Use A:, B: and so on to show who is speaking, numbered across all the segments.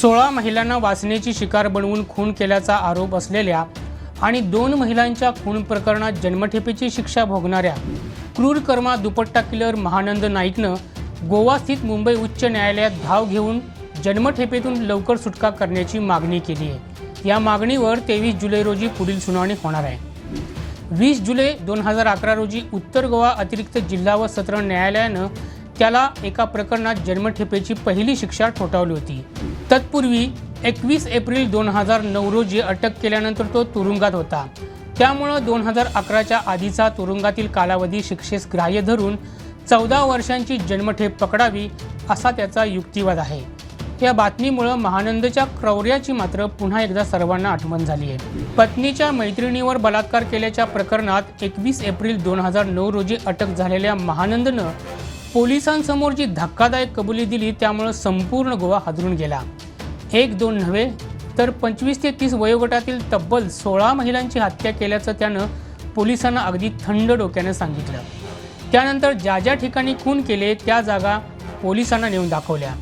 A: सोळा महिलांना वासनेची शिकार बनवून खून केल्याचा आरोप असलेल्या आणि दोन महिलांच्या खून प्रकरणात जन्मठेपेची शिक्षा भोगणाऱ्या क्रूर कर्मा दुपट्टा किलर महानंद नाईकनं गोवा स्थित मुंबई उच्च न्यायालयात धाव घेऊन जन्मठेपेतून लवकर सुटका करण्याची मागणी केली आहे. या मागणीवर तेवीस जुलै रोजी पुढील सुनावणी होणार आहे. वीस जुलै दोन हजार अकरा रोजी उत्तर गोवा अतिरिक्त जिल्हा व सत्र न्यायालयानं त्याला एका प्रकरणात जन्मठेपेची पहिली शिक्षा ठोठावली होती. तत्पूर्वी एकवीस एप्रिल दोन हजार नऊ रोजी अटक केल्यानंतर तो तुरुंगात होता. त्यामुळं दोन हजार अकराच्या आधीचा तुरुंगातील कालावधी शिक्षेस ग्राह्य धरून चौदा वर्षांची जन्मठेप पकडावी असा त्याचा युक्तिवाद आहे. या बातमीमुळं महानंदच्या क्रौर्याची मात्र पुन्हा एकदा सर्वांना आठवण झाली आहे पत्नीच्या मैत्रिणीवर बलात्कार केल्याच्या प्रकरणात एकवीस एप्रिल दोन हजार नऊ रोजी अटक झालेल्या महानंदनं पोलिसांसमोर जी धक्कादायक कबुली दिली त्यामुळं संपूर्ण गोवा हादरून गेला. एक दोन नव्हे तर पंचवीस ते तीस वयोगटातील तब्बल सोळा महिलांची हत्या केल्याचं त्यानं पोलिसांना अगदी थंड डोक्यानं सांगितलं. त्यानंतर ज्या ज्या ठिकाणी खून केले त्या जागा पोलिसांना नेऊन दाखवल्या.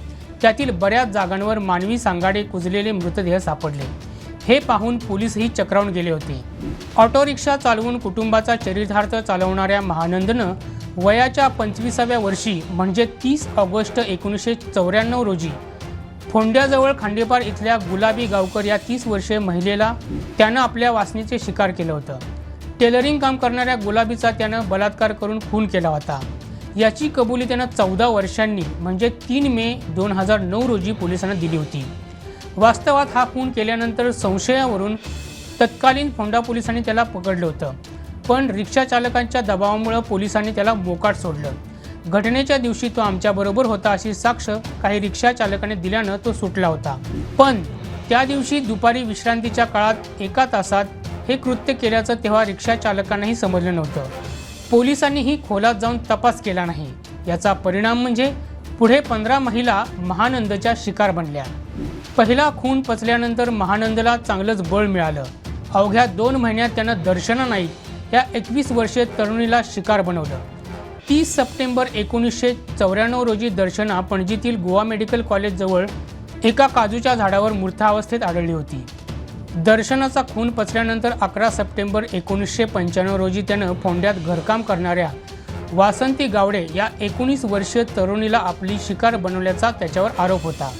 A: त्यातील बऱ्याच जागांवर मानवी सांगाडे कुजलेले मृतदेह सापडले. हे पाहून पोलीसही चक्रावून गेले होते. ऑटो रिक्षा चालवून कुटुंबाचा चरितार्थ चालवणाऱ्या महानंदनं वयाच्या पंचवीसाव्या वर्षी म्हणजे तीस ऑगस्ट एकोणीसशे चौऱ्याण्णव रोजी फोंड्याजवळ खांडेपार इथल्या गुलाबी गावकर या तीस वर्षीय महिलेला त्यानं आपल्या वासनेचे शिकार केलं होतं. टेलरिंग काम करणाऱ्या गुलाबीचा त्यानं बलात्कार करून खून केला होता. याची कबुली त्यानं चौदा वर्षांनी म्हणजे तीन मे दोन हजार नऊ रोजी पोलिसांना दिली होती. वास्तवात हा खून केल्यानंतर संशयावरून तत्कालीन फोंडा पोलिसांनी त्याला पकडलं होतं. पण रिक्षा चालकांच्या दबावामुळं पोलिसांनी त्याला मोकाट सोडलं. घटनेच्या दिवशी तो आमच्याबरोबर होता अशी साक्ष काही रिक्षा चालकाने दिल्यानं तो सुटला होता. पण त्या दिवशी दुपारी विश्रांतीच्या काळात एका तासात हे कृत्य केल्याचं तेव्हा रिक्षा चालकांनाही समजलं नव्हतं. पोलिसांनीही खोलात जाऊन तपास केला नाही. याचा परिणाम म्हणजे पुढे पंधरा महिला महानंदच्या शिकार बनल्या. पहिला खून पचल्यानंतर महानंदला चांगलंच बळ मिळालं. अवघ्या दोन महिन्यात त्यानं दर्शनं नाहीत या एकवीस वर्षीय तरुणीला शिकार बनवलं. तीस सप्टेंबर एकोणीसशे चौऱ्याण्णव रोजी दर्शना पणजीतील गोवा मेडिकल कॉलेजजवळ एका काजूच्या झाडावर मूर्तावस्थेत आढळली होती. दर्शनाचा खून पचल्यानंतर अकरा सप्टेंबर एकोणीसशे पंच्याण्णव रोजी त्यानं फोंड्यात घरकाम करणाऱ्या वासंती गावडे या एकोणीस वर्षीय तरुणीला आपली शिकार बनवल्याचा त्याच्यावर आरोप होता.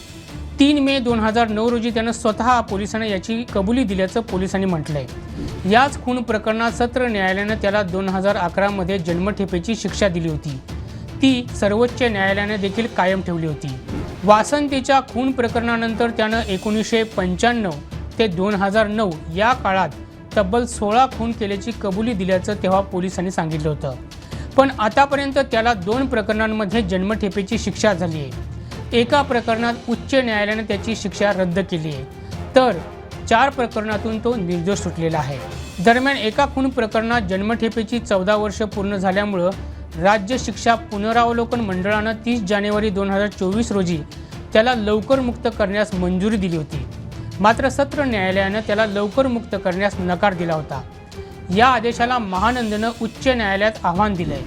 A: तीन मे दोन हजार नऊ रोजी त्यानं स्वतः पोलिसांना याची कबुली दिल्याचं पोलिसांनी म्हटलं आहे याच खून प्रकरणात सत्र न्यायालयानं त्याला दोन हजार अकरामध्ये जन्मठेपेची शिक्षा दिली होती. ती सर्वोच्च न्यायालयाने देखील कायम ठेवली होती. वासंतीच्या खून प्रकरणानंतर त्यानं एकोणीसशे पंच्याण्णव ते दोन हजार नऊ या काळात तब्बल सोळा खून केल्याची कबुली दिल्याचं तेव्हा पोलिसांनी सांगितलं होतं. पण आतापर्यंत त्याला दोन प्रकरणांमध्ये जन्मठेपेची शिक्षा झाली आहे एका प्रकरणात उच्च न्यायालयाने त्याची शिक्षा रद्द केली आहे. तर चार प्रकरणातून तो निर्दोष सुटलेला आहे. दरम्यान एका खून प्रकरणात जन्मठेपेची चौदा वर्ष पूर्ण झाल्यामुळं राज्य शिक्षा पुनरावलोकन मंडळानं तीस जानेवारी दोन हजार चोवीस रोजी त्याला लवकर मुक्त करण्यास मंजुरी दिली होती. मात्र सत्र न्यायालयानं त्याला लवकर मुक्त करण्यास नकार दिला होता. या आदेशाला महानंदनं उच्च न्यायालयात आव्हान दिलंय.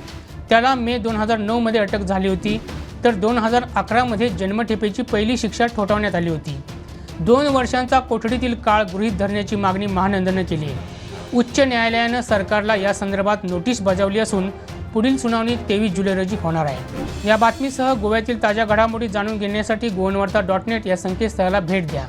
A: त्याला मे दोन हजार नऊमध्ये अटक झाली होती. तर दोन हजार अकरामध्ये जन्मठेपेची पहिली शिक्षा ठोठावण्यात आली होती. दोन वर्षांचा कोठडीतील काळ गृहीत धरण्याची मागणी महानंदनं केली. आहे उच्च न्यायालयानं सरकारला या संदर्भात नोटीस बजावली असून पुढील सुनावणी तेवीस जुलै रोजी होणार आहे. या बातमीसह गोव्यातील ताज्या घडामोडी जाणून घेण्यासाठी गोवनवार्ता डॉट नेट या संकेतस्थळाला भेट द्या.